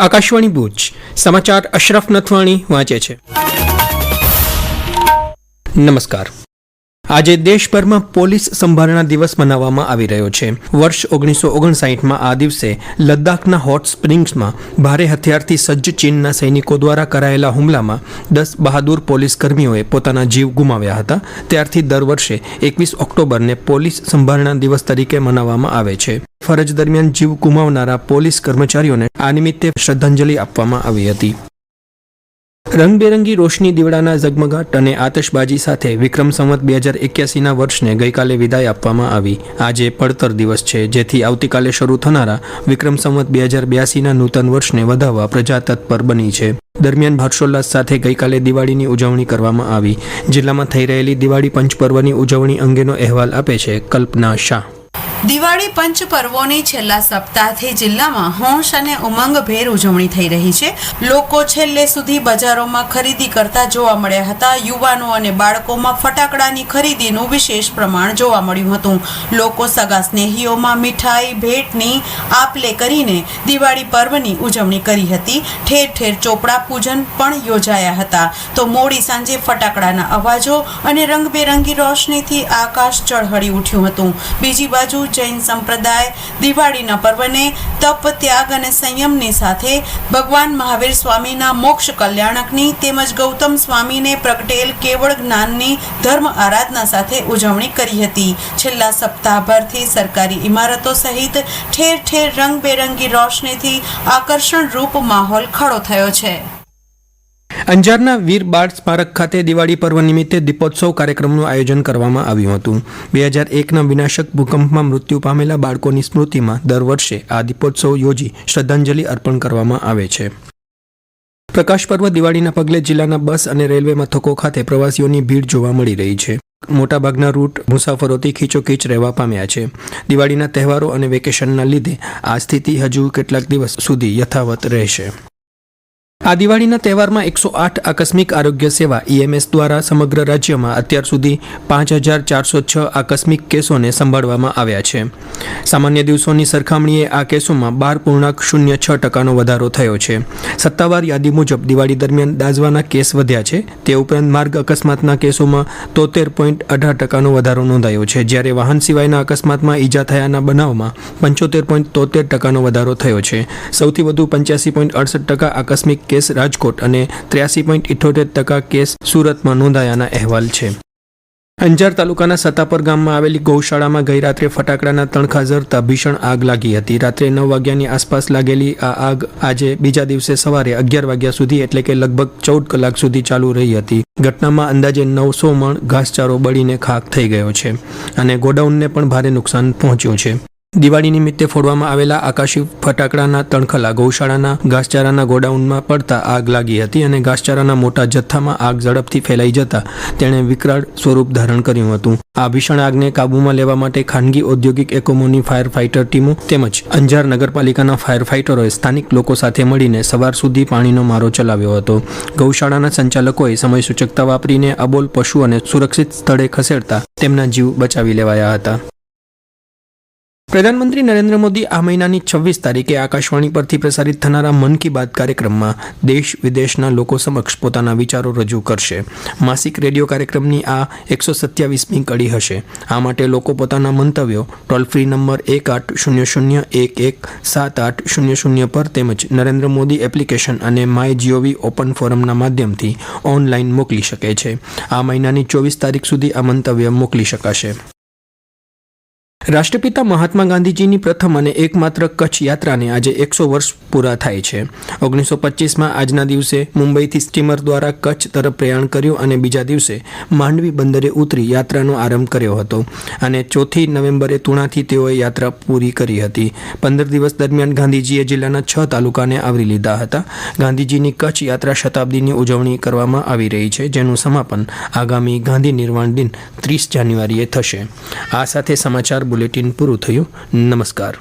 આકાશવાણી ભુજ. સમાચાર અશરફ નથવાણી વાંચે છે. નમસ્કાર. આજે દેશભરમાં પોલીસ સંભારણા દિવસ મનાવવામાં આવી રહ્યો છે. વર્ષ ઓગણીસો ઓગણસાઠમાં આ દિવસે લદ્દાખના હોટ સ્પ્રિંગ્સમાં ભારે હથિયારથી સજ્જ ચીનના સૈનિકો દ્વારા કરાયેલા હુમલામાં દસ બહાદુર પોલીસ કર્મીઓએ પોતાના જીવ ગુમાવ્યા હતા. ત્યારથી દર વર્ષે એકવીસ ઓક્ટોબરને પોલીસ સંભારણા દિવસ તરીકે મનાવવામાં આવે છે. ફરજ દરમિયાન જીવ ગુમાવનારા પોલીસ કર્મચારીઓને આ નિમિત્તે શ્રદ્ધાંજલિ આપવામાં આવી હતી. રંગબેરંગી રોશની દીવડાના ઝગમગાટ અને આતશબાજી સાથે વિક્રમ સંવત બે હજાર એક્યાસીના વર્ષને ગઈકાલે વિદાય આપવામાં આવી. આજે પડતર દિવસ છે, જેથી આવતીકાલે શરૂ થનારા વિક્રમ સંવત બે હજાર બ્યાસીના નૂતન વર્ષને વધાવવા પ્રજા તત્પર બની છે. દરમિયાન હર્ષોલ્લાસ સાથે ગઈકાલે દિવાળીની ઉજવણી કરવામાં આવી. જિલ્લામાં થઈ રહેલી દિવાળી પંચપર્વની ઉજવણી અંગેનો અહેવાલ આપે છે કલ્પના શાહ. દિવાળી પંચ પર્વોની છેલ્લા સપ્તાહથી જિલ્લામાં હોંશ અને ઉમંગભેર ઉજવણી થઈ રહી છે. લોકો છેલ્લે સુધી બજારોમાં ખરીદી કરતા જોવા મળ્યા હતા. યુવાનો અને બાળકોમાં ફટાકડાની ખરીદીનું વિશેષ પ્રમાણ જોવા મળ્યું હતું. લોકો સગા સ્નેહીઓમાં મીઠાઈ, ભેટની આપ લે કરીને દિવાળી પર્વની ઉજવણી કરી હતી. ઠેર ઠેર ચોપડા પૂજન પણ યોજાયા હતા. તો મોડી સાંજે ફટાકડાના અવાજો અને રંગબેરંગી રોશનીથી આકાશ ચળહળી ઉઠ્યું હતું. બીજી બાજુ જૈન સંપ્રદાય દિવાળીના પર્વને તપ, ત્યાગ અને સંયમની સાથે ભગવાન મહાવીર સ્વામીના મોક્ષ કલ્યાણકની તેમજ ગૌતમ સ્વામીને પ્રગટેલ કેવળ જ્ઞાનની ધર્મ આરાધના સાથે ઉજવણી કરી હતી. છેલ્લા સપ્તાહભરથી સરકારી ઇમારતો સહિત ઠેર ઠેર રંગબેરંગી રોશનીથી આકર્ષણ રૂપ માહોલ ખડો થયો છે. અંજારના વીર બાળ સ્મારક ખાતે દિવાળી પર્વ નિમિત્તે દીપોત્સવ કાર્યક્રમનું આયોજન કરવામાં આવ્યું હતું. બે હજાર એકના વિનાશક ભૂકંપમાં મૃત્યુ પામેલા બાળકોની સ્મૃતિમાં દર વર્ષે આ દીપોત્સવ યોજી શ્રદ્ધાંજલિ અર્પણ કરવામાં આવે છે. પ્રકાશ પર્વ દિવાળીના પગલે જિલ્લાના બસ અને રેલવે મથકો ખાતે પ્રવાસીઓની ભીડ જોવા મળી રહી છે. મોટાભાગના રૂટ મુસાફરોથી ખીચોખીચ રહેવા પામ્યા છે. દિવાળીના તહેવારો અને વેકેશનના લીધે આ સ્થિતિ હજુ કેટલાક દિવસ સુધી યથાવત રહેશે. આ દિવાળીના તહેવારમાં એકસો આઠ આકસ્મિક આરોગ્ય સેવા ઈએમએસ દ્વારા સમગ્ર રાજ્યમાં અત્યાર સુધી પાંચ હજાર ચારસો છ આકસ્મિક કેસોને સંભાળવામાં આવ્યા છે. સામાન્ય દિવસોની સરખામણીએ આ કેસોમાં બાર પૂર્ણાંક શૂન્ય છ ટકાનો વધારો થયો છે. સત્તાવાર યાદી મુજબ દિવાળી દરમિયાન દાઝવાના કેસ વધ્યા છે. તે ઉપરાંત માર્ગ અકસ્માતના કેસોમાં તોતેર પોઈન્ટ અઢાર ટકાનો વધારો નોંધાયો છે, જ્યારે વાહન સિવાયના અકસ્માતમાં ઈજા થયાના બનાવમાં પંચોતેર પોઈન્ટ તોતેર ટકાનો વધારો થયો છે. સૌથી વધુ પંચ્યાસી પોઈન્ટ અડસઠ ટકા આકસ્મિક કેસ રાજકોટ અને ત્ર્યાસી પોઈન્ટ ઇઠોતેર ટકા કેસ સુરતમાં નોંધાયાના અહેવાલ છે. અંજાર તાલુકાના સતાપર ગામમાં આવેલી ગૌશાળામાં ગઈ રાત્રે ફટાકડાના તણખા ઝરતા ભીષણ આગ લાગી હતી. રાત્રે નવ વાગ્યાની આસપાસ લાગેલી આ આગ આજે બીજા દિવસે સવારે અગિયાર વાગ્યા સુધી એટલે કે લગભગ ચૌદ કલાક સુધી ચાલુ રહી હતી. ઘટનામાં અંદાજે નવસો મણ ઘાસચારો બળીને ખાક થઈ ગયો છે અને ગોડાઉનને પણ ભારે નુકસાન પહોંચ્યું છે. દિવાળી નિમિત્તે ફોડવામાં આવેલા આકાશી ફટાકડાના તણખલા ગૌશાળાના ઘાસચારાના ગોડાઉનમાં પડતા આગ લાગી હતી અને ઘાસચારાના મોટા જથ્થામાં આગ ઝડપથી ફેલાઈ જતા તેણે વિકરાળ સ્વરૂપ ધારણ કર્યું હતું. આ ભીષણ આગને કાબૂમાં લેવા માટે ખાનગી ઔદ્યોગિક એકમોની ફાયર ફાઇટર ટીમો તેમજ અંજાર નગરપાલિકાના ફાયર ફાઇટરોએ સ્થાનિક લોકો સાથે મળીને સવાર સુધી પાણીનો મારો ચલાવ્યો હતો. ગૌશાળાના સંચાલકોએ સમય સૂચકતા વાપરીને અબોલ પશુઓને સુરક્ષિત સ્થળે ખસેડતા તેમના જીવ બચાવી લેવાયા હતા. પ્રધાનમંત્રી નરેન્દ્ર મોદી આ મહિનાની છવ્વીસ તારીખે આકાશવાણી પરથી પ્રસારિત થનારા મન કી બાત કાર્યક્રમમાં દેશ વિદેશના લોકો સમક્ષ પોતાના વિચારો રજૂ કરશે. માસિક રેડિયો કાર્યક્રમની આ એકસો સત્યાવીસમી કડી હશે. આ માટે લોકો પોતાના મંતવ્યો ટોલ ફ્રી નંબર એક આઠ શૂન્ય શૂન્ય એક એક સાત આઠ શૂન્ય શૂન્ય પર તેમજ નરેન્દ્ર મોદી એપ્લિકેશન અને માય જીઓવી ઓપન ફોરમના માધ્યમથી ઓનલાઈન મોકલી શકે છે. આ મહિનાની ચોવીસ તારીખ સુધી આ મંતવ્ય મોકલી શકાશે. રાષ્ટ્રપિતા મહાત્મા ગાંધીજીની પ્રથમ અને એકમાત્ર કચ્છ યાત્રાને આજે એકસો વર્ષ પૂરા થાય છે. ઓગણીસો પચીસમાં આજના દિવસે મુંબઈથી સ્ટીમર દ્વારા કચ્છ તરફ પ્રયાણ કર્યું અને બીજા દિવસે માંડવી બંદરે ઉતરી યાત્રાનો આરંભ કર્યો હતો. અને ચોથી નવેમ્બરે તુણાથી તેઓએ યાત્રા પૂરી કરી હતી. પંદર દિવસ દરમિયાન ગાંધીજીએ જિલ્લાના છ તાલુકાને આવરી લીધા હતા. ગાંધીજીની કચ્છ યાત્રા શતાબ્દીની ઉજવણી કરવામાં આવી રહી છે, જેનું સમાપન આગામી ગાંધી નિર્વાણ દિન ત્રીસ જાન્યુઆરીએ થશે. આ સાથે સમાચાર બુલેટિન પૂરું થયું. નમસ્કાર.